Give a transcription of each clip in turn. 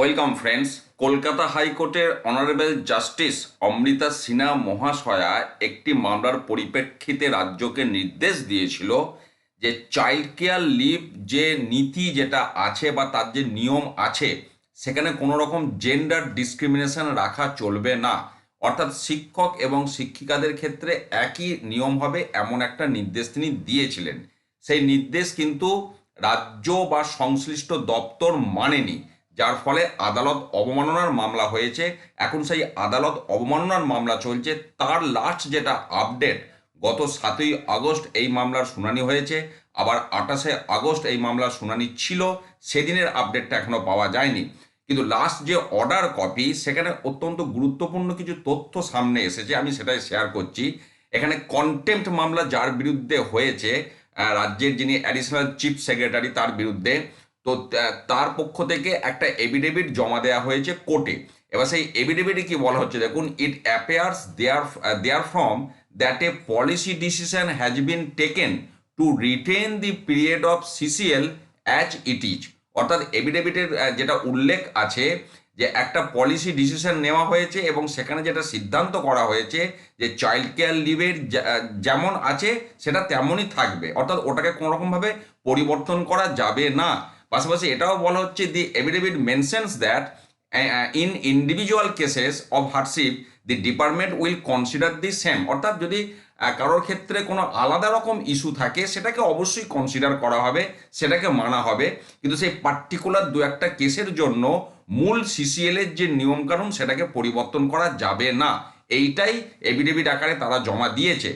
Welcome friends, Kolkata হাইকোর্টের honourable justice Amrita Sinha মহাশয়া একটি মামলার পরিপ্রেক্ষিতে রাজ্যকে নির্দেশ দিয়েছিল যে চাইল্ড কেয়ার লিভ যে নীতি যেটা আছে বা তার যে নিয়ম আছে, সেখানে কোনো রকম জেন্ডার ডিসক্রিমিনেশন রাখা চলবে না। অর্থাৎ শিক্ষক এবং শিক্ষিকাদের ক্ষেত্রে একই নিয়ম হবে, এমন একটা নির্দেশ তিনি দিয়েছিলেন। সেই নির্দেশ কিন্তু রাজ্য বা সংশ্লিষ্ট দপ্তর মানেনি। যার ফলে আদালত অবমাননার মামলা হয়েছে। এখন সেই আদালত অবমাননার মামলা চলছে। তার লাস্ট যেটা আপডেট গত সাতই আগস্ট এই মামলার শুনানি হয়েছে। আবার আঠাশে আগস্ট এই মামলার শুনানি ছিল। সেদিনের আপডেটটা এখনও পাওয়া যায়নি। কিন্তু লাস্ট যে অর্ডার কপি সেখানে অত্যন্ত গুরুত্বপূর্ণ কিছু তথ্য সামনে এসেছে। আমি সেটাই শেয়ার করছি। এখানে কন্টেম্পট মামলা যার বিরুদ্ধে হয়েছে রাজ্যের যিনি অ্যাডিশনাল চিফ সেক্রেটারি তার বিরুদ্ধে। তো তার পক্ষ থেকে একটা এভিডেভিট জমা দেওয়া হয়েছে কোর্টে। এবার সেই এভিডেভিটে কি বলা হচ্ছে? দেখুন it appears there there from that a policy decision has been taken to retain the period of CCL as it is অর্থাৎ এভিডেভিটের যেটা উল্লেখ আছে যে একটা পলিসি ডিসিশন নেওয়া হয়েছে এবং সেখানে যেটা সিদ্ধান্ত করা হয়েছে যে চাইল্ড কেয়ার লিভের যেমন আছে, সেটা তেমনই থাকবে। অর্থাৎ ওটাকে কোনো রকমভাবে পরিবর্তন করা যাবে না। পাশাপাশি এটাও বলা হচ্ছে the affidavit mentions that in individual cases of hardship the department will consider the same অর্থাৎ যদি কারোর ক্ষেত্রে কোনো আলাদা রকম ইস্যু থাকে, সেটাকে অবশ্যই কনসিডার করা হবে, সেটাকে মানা হবে। কিন্তু সেই পার্টিকুলার দু একটা কেসের জন্য মূল সিসিএল এর যে নিয়মকানুন, সেটাকে পরিবর্তন করা যাবে না। এইটাই এভিডেভিট আকারে তারা জমা দিয়েছে।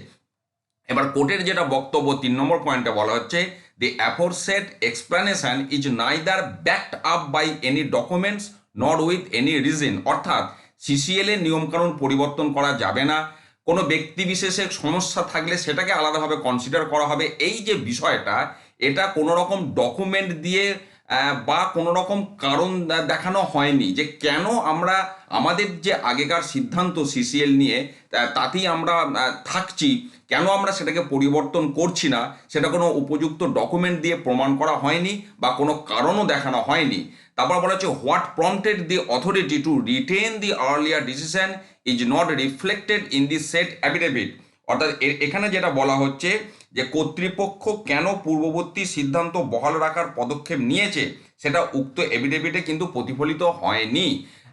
এবার কোর্টের যেটা বক্তব্য, তিন নম্বর পয়েন্টে বলা হচ্ছে the aforesaid explanation is neither backed up by any documents not with any reason অর্থাৎ সিসিএল এর নিয়মকানুন পরিবর্তন করা যাবে না। কোনো ব্যক্তি বিশেষের সমস্যা থাকলে সেটাকে আলাদাভাবে কনসিডার করা হবে। এই যে বিষয়টা, এটা কোনো রকম ডকুমেন্ট দিয়ে বা কোনো রকম কারণ দেখানো হয়নি যে কেন আমরা আমাদের যে আগেকার সিদ্ধান্ত সিসিএল নিয়ে তাতেই আমরা থাকছি, কেন আমরা সেটাকে পরিবর্তন করছি না, সেটা কোনো উপযুক্ত ডকুমেন্ট দিয়ে প্রমাণ করা হয়নি বা কোনো কারণও দেখানো হয়নি। তারপর বলা হচ্ছে what prompted the authority to retain the earlier decision is not reflected in the said affidavit অর্থাৎ এখানে যেটা বলা হচ্ছে যে কর্তৃপক্ষ কেন পূর্ববর্তী সিদ্ধান্ত বহাল রাখার পদক্ষেপ নিয়েছে, সেটা উক্ত এভিডেভিটে কিন্তু প্রতিফলিত হয়নি।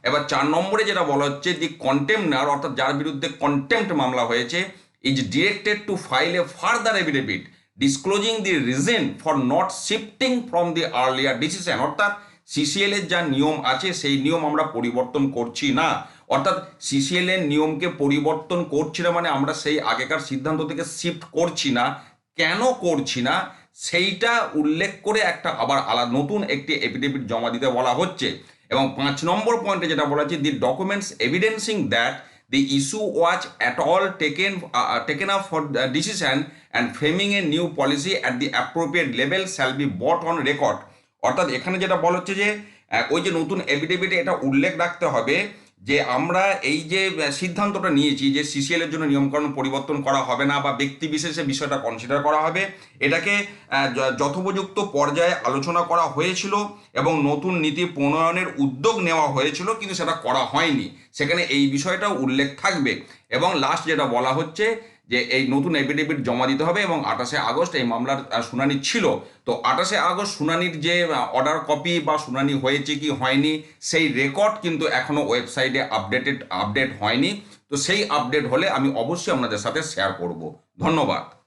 এবার চার নম্বরে যেটা বলা হচ্ছে দি কন্টেম্পনার অর্থাৎ যার বিরুদ্ধে কন্টেম্পট মামলা হয়েছে is directed to file a further affidavit disclosing the reason for not shifting from the earlier decision অর্থাৎ সিসিএল এর যা নিয়ম আছে, সেই নিয়ম আমরা পরিবর্তন করছি না। অর্থাৎ সিসিএল এর নিয়মকে পরিবর্তন করছি না মানে আমরা সেই আগেকার সিদ্ধান্ত থেকে শিফট করছি না। কেন করছি না? সেইটা উল্লেখ করে একটা আবার আলাদা নতুন একটি এফিডেভিট জমা দিতে বলা হচ্ছে। এবং পাঁচ নম্বর পয়েন্টে যেটা বলা হচ্ছে the documents evidencing that the issue was at all taken taken up for for the decision and framing a new policy at the appropriate level but on record অর্থাৎ এখানে যেটা বলা হচ্ছে যে ওই যে নতুন এভিডেভিটে এটা উল্লেখ রাখতে হবে যে আমরা এই যে সিদ্ধান্তটা নিয়েছি যে সিসিএল এর জন্য নিয়মকানুন পরিবর্তন করা হবে না বা ব্যক্তি বিশেষে বিষয়টা কনসিডার করা হবে, এটাকে যথোপযুক্ত পর্যায়ে আলোচনা করা হয়েছিল এবং নতুন নীতি প্রণয়নের উদ্যোগ নেওয়া হয়েছিল, কিন্তু সেটা করা হয়নি। সেখানে এই বিষয়টা উল্লেখ থাকবে। এবং লাস্ট যেটা বলা হচ্ছে যে এই নতুন এফিডেভিট জমা দিতে হবে এবং আঠাশে আগস্ট এই মামলার শুনানি ছিল। তো আঠাশে আগস্ট শুনানির যে অর্ডার কপি বা শুনানি হয়েছে কি হয়নি, সেই রেকর্ড কিন্তু এখনও ওয়েবসাইটে আপডেটেড আপডেট হয়নি। তো সেই আপডেট হলে আমি অবশ্যই আপনাদের সাথে শেয়ার করব। ধন্যবাদ।